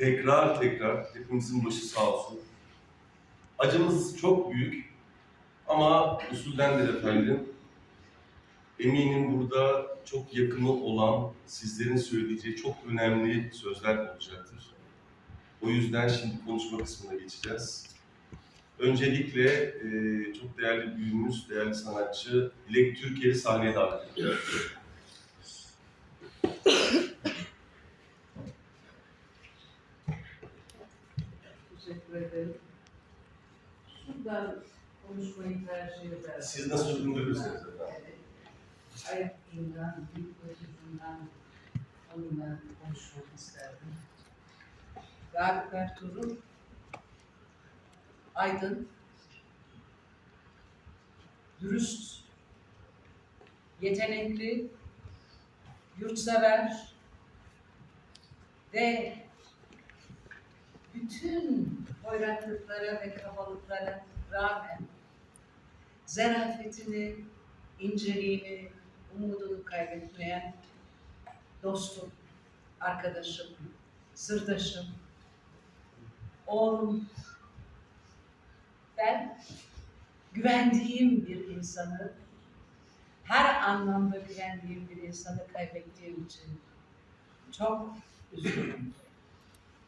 tekrar tekrar hepimizin başı sağ olsun. Acımız çok büyük ama usuldendir efendim. Eminim burada çok yakını olan sizlerin söyleyeceği çok önemli sözler olacaktır. O yüzden şimdi konuşma kısmına geçeceğiz. Öncelikle e, çok değerli büyüğümüz, değerli sanatçı Dilek Türkiye'yi sahneye davet ediyoruz. Konuşmayı tercih ederim. Siz nasıl uygun görürseniz efendim. Ayak ucundan, ilk ucundan onunla konuşmak isterdim. Galip Ertuğrul, aydın, dürüst, yetenekli, yurtsever ve bütün hoyratlıklara ve kabalıklara rağmen zarafetini, inceliğini, umudunu kaybetmeyen dostum, arkadaşım, sırdaşım, oğlum. Ben güvendiğim bir insanı, her anlamda güvendiğim bir insanı kaybettiğim için çok üzgünüm.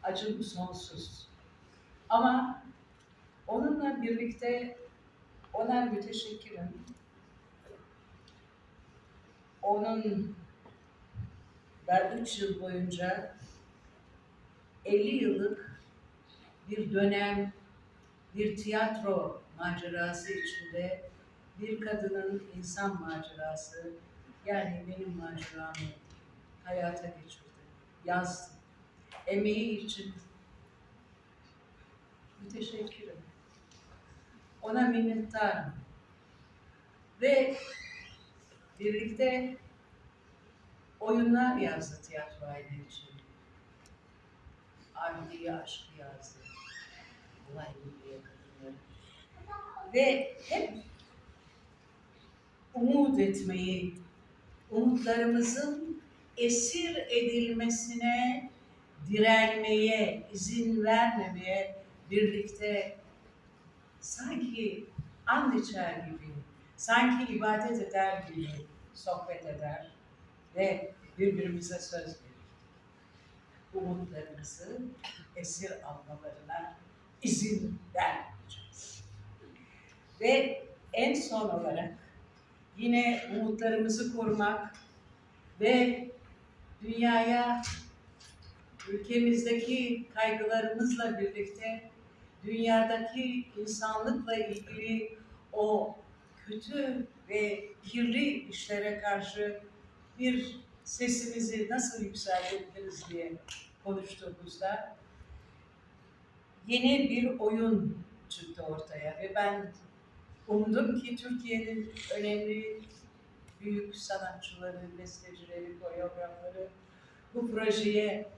Acım sonsuz. Ama onunla birlikte ona müteşekkirim. Onun da üç yıl boyunca 50 yıllık bir dönem, bir tiyatro macerası içinde bir kadının insan macerası, yani benim maceramı hayata geçirdi, yazdı. Emeği için müteşekkirim. Ona minnettarım. Ve birlikte oyunlar yazdı tiyatro aile için. Abidiye aşkı yazdı. Olay milliye kadınları. Ve hep umut etmeyi, umutlarımızın esir edilmesine direnmeye, izin vermemeye birlikte sanki and içer gibi, sanki ibadet eder gibi sohbet eder ve birbirimize söz verir. Umutlarımızı esir almalarına izin vermeyeceğiz. Ve en son olarak yine umutlarımızı korumak ve dünyaya ülkemizdeki kaygılarımızla birlikte dünyadaki insanlıkla ilgili o kötü ve kirli işlere karşı bir sesimizi nasıl yükseltebiliriz diye konuştuğumuzda yeni bir oyun çıktı ortaya ve ben umdum ki Türkiye'nin önemli büyük sanatçıları, bestecileri, koreografları bu projeye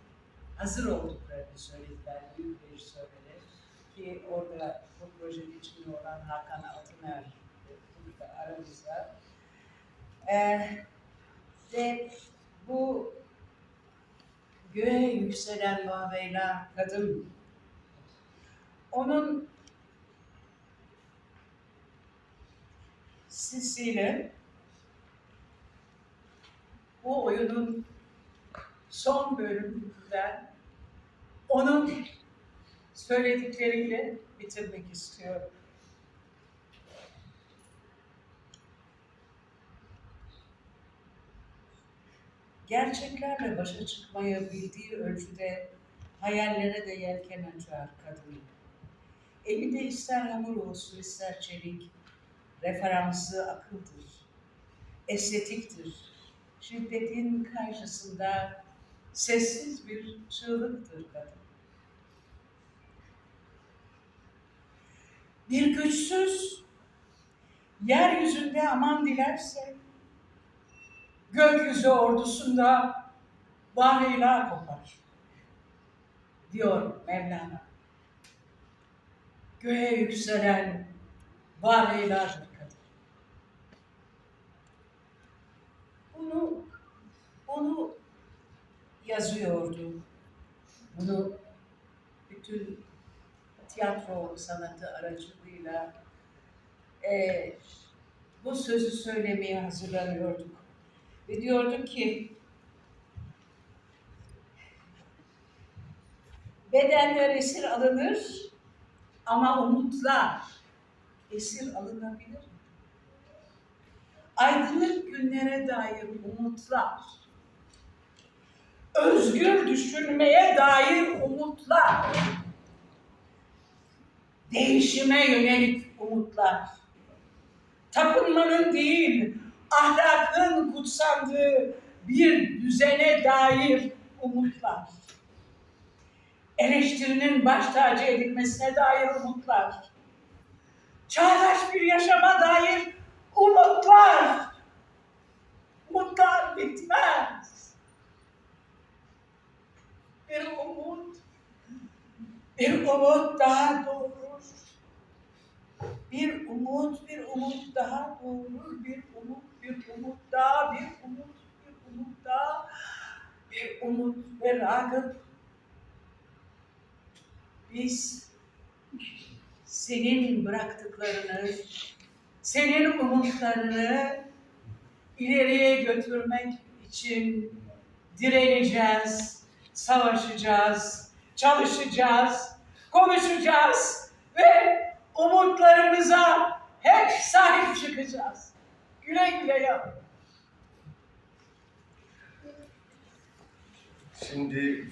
hazır olduklarını söylediler büyük söyleler ki orada bu projenin içinde olan Hakan Altıner aramızda. Ee, ve bu göğe yükselen Maveyla kadın onun sesiyle bu oyunun son bölümünden onun söyledikleriyle bitirmek istiyorum. Gerçeklerle başa çıkmaya bildiği ölçüde hayallere de yelken açar kadın. Elinde ister hamur olsun ister çelik, referansı akıldır, estetiktir. Şiddetin karşısında sessiz bir çığlıktır kadın. Bir güçsüz yeryüzünde aman dilerse gökyüzü ordusunda vahiyla kopar diyor Mevlana. Göğe yükselen kadın. Bunu onu yazıyordu. Bunu bütün tiyatro sanatı aracılığıyla eee, bu sözü söylemeye hazırlanıyorduk. Ve diyorduk ki bedenler esir alınır ama umutlar esir alınabilir? Aydınlık günlere dair umutlar, özgür düşünmeye dair umutlar, değişime yönelik umutlar, tapınmanın değil, ahlakın kutsandığı bir düzene dair umutlar, eleştirinin baş tacı edilmesine dair umutlar, çağdaş bir yaşama dair umutlar, umutlar bitmez. Bir umut, bir umut daha doğurur. Bir umut, bir umut daha doğurur. Bir umut, bir umut daha, bir umut, bir umut daha. Bir umut ve Ragıp. Biz senin bıraktıklarını, senin umutlarını ileriye götürmek için direneceğiz, savaşacağız, çalışacağız, konuşacağız ve umutlarımıza hep sahip çıkacağız. Güle güle yavrum. Şimdi